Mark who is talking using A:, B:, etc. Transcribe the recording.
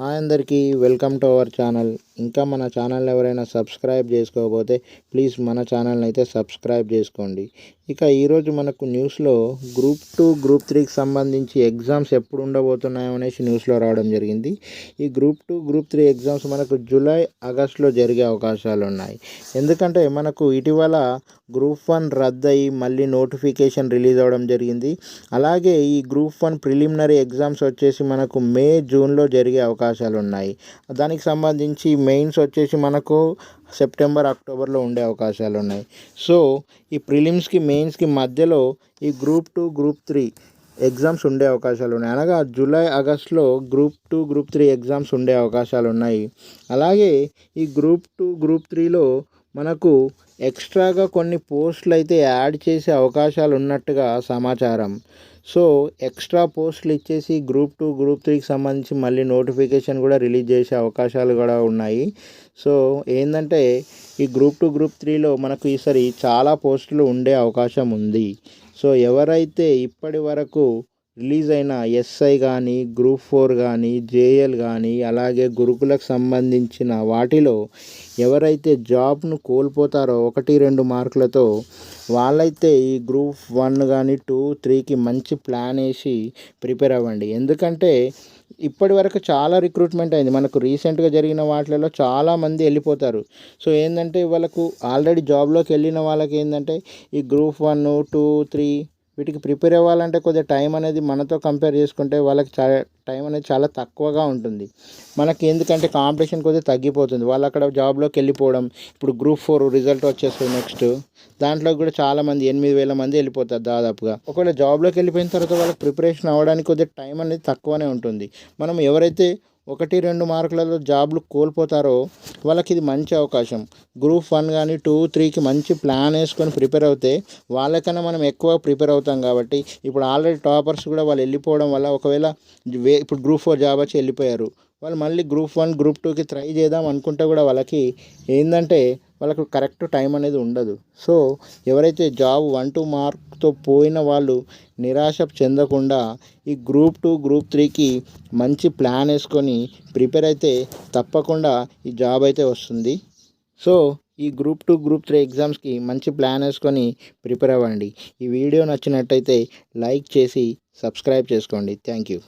A: Hi అందరికీ welcome to our channel. ఇంకా మన ఛానల్ ఎవరైనా సబ్స్క్రైబ్ చేసుకోకపోతే ప్లీజ్ మన ఛానల్ని అయితే సబ్స్క్రైబ్ చేసుకోండి. ఇక ఈరోజు మనకు న్యూస్లో గ్రూప్ టూ గ్రూప్ త్రీకి సంబంధించి ఎగ్జామ్స్ ఎప్పుడు ఉండబోతున్నాయో అనేసి న్యూస్లో రావడం జరిగింది. ఈ group two group three exams మనకు జూలై ఆగస్టులో జరిగే అవకాశాలు ఉన్నాయి. ఎందుకంటే మనకు ఇటీవల గ్రూప్ వన్ రద్దయి మళ్ళీ నోటిఫికేషన్ రిలీజ్ అవ్వడం జరిగింది. అలాగే ఈ గ్రూప్ వన్ ప్రిలిమినరీ ఎగ్జామ్స్ వచ్చేసి మనకు మే జూన్లో జరిగే అవకాశాలు ఉన్నాయి. దానికి సంబంధించి మెయిన్స్ వచ్చేసి మనకు సెప్టెంబర్ అక్టోబర్లో ఉండే అవకాశాలు ఉన్నాయి. సో ఈ ప్రిలిమ్స్కి మెయిన్స్కి మధ్యలో ఈ group two group three exams ఉండే అవకాశాలు ఉన్నాయి. అనగా జూలై ఆగస్ట్లో group two group three exams ఉండే అవకాశాలు ఉన్నాయి. అలాగే ఈ గ్రూప్ టూ గ్రూప్ త్రీలో మనకు ఎక్స్ట్రాగా కొన్ని పోస్టులు అయితే యాడ్ చేసే అవకాశాలు ఉన్నట్టుగా సమాచారం. సో ఎక్స్ట్రా పోస్టులు ఇచ్చేసి గ్రూప్ టూ గ్రూప్ త్రీకి సంబంధించి మళ్ళీ నోటిఫికేషన్ కూడా రిలీజ్ చేసే అవకాశాలు కూడా ఉన్నాయి. సో ఏంటంటే ఈ గ్రూప్ టూ గ్రూప్ త్రీలో మనకు ఈసారి చాలా పోస్టులు ఉండే అవకాశం ఉంది. సో ఎవరైతే ఇప్పటి వరకు రిలీజ్ అయిన ఎస్ఐ కానీ గ్రూప్ ఫోర్ కానీ జేఎల్ కానీ అలాగే గురుకులకు సంబంధించిన వాటిలో ఎవరైతే జాబ్ను కోల్పోతారో ఒకటి రెండు మార్కులతో వాళ్ళైతే ఈ గ్రూప్ వన్ కానీ టూ త్రీకి మంచి ప్లాన్ వేసి ప్రిపేర్ అవ్వండి. ఎందుకంటే ఇప్పటి వరకు చాలా రిక్రూట్మెంట్ అయింది. మనకు రీసెంట్గా జరిగిన వాటిలలో చాలామంది వెళ్ళిపోతారు. సో ఏంటంటే వాళ్ళకు ఆల్రెడీ జాబ్లోకి వెళ్ళిన వాళ్ళకి ఏంటంటే ఈ గ్రూప్ వన్ టూ త్రీ వీటికి ప్రిపేర్ అవ్వాలంటే కొద్దిగా టైం అనేది మనతో కంపేర్ చేసుకుంటే వాళ్ళకి చాలా టైం అనేది చాలా తక్కువగా ఉంటుంది. మనకి ఎందుకంటే కాంపిటీషన్ కొద్దిగా తగ్గిపోతుంది. వాళ్ళు అక్కడ జాబ్లోకి వెళ్ళిపోవడం ఇప్పుడు గ్రూప్ ఫోర్ రిజల్ట్ వచ్చేస్తుంది నెక్స్ట్. దాంట్లో కూడా చాలామంది ఎనిమిది వేల మంది వెళ్ళిపోతారు దాదాపుగా. ఒకవేళ జాబ్లోకి వెళ్ళిపోయిన తర్వాత వాళ్ళకి ప్రిపరేషన్ అవ్వడానికి కొద్దిగా టైం అనేది తక్కువనే ఉంటుంది. మనం ఎవరైతే ఒకటి రెండు మార్కులలో జాబ్లు కోల్పోతారో వాళ్ళకి ఇది మంచి అవకాశం. గ్రూప్ వన్ కానీ టూ త్రీకి మంచి ప్లాన్ వేసుకొని ప్రిపేర్ అవుతే వాళ్ళకన్నా మనం ఎక్కువ ప్రిపేర్ అవుతాం కాబట్టి ఇప్పుడు ఆల్రెడీ టాపర్స్ కూడా వాళ్ళు వెళ్ళిపోవడం వల్ల ఒకవేళ వే ఇప్పుడు గ్రూప్ ఫోర్ జాబ్ వచ్చి వెళ్ళిపోయారు. వాళ్ళు మళ్ళీ గ్రూప్ వన్ గ్రూప్ టూకి ట్రై చేద్దాం అనుకుంటే కూడా వాళ్ళకి ఏంటంటే వాళ్ళకు కరెక్ట్ టైం అనేది ఉండదు. సో ఎవరైతే జాబ్ వన్ టూ మార్క్తో పోయిన వాళ్ళు నిరాశ చెందకుండా ఈ గ్రూప్ టూ గ్రూప్ త్రీకి మంచి ప్లాన్ వేసుకొని ప్రిపేర్ అయితే తప్పకుండా ఈ జాబ్ అయితే వస్తుంది. సో ఈ గ్రూప్ టూ గ్రూప్ త్రీ ఎగ్జామ్స్కి మంచి ప్లాన్ వేసుకొని ప్రిపేర్ అవ్వండి. ఈ వీడియో నచ్చినట్టయితే లైక్ చేసి సబ్స్క్రైబ్ చేసుకోండి. Thank you.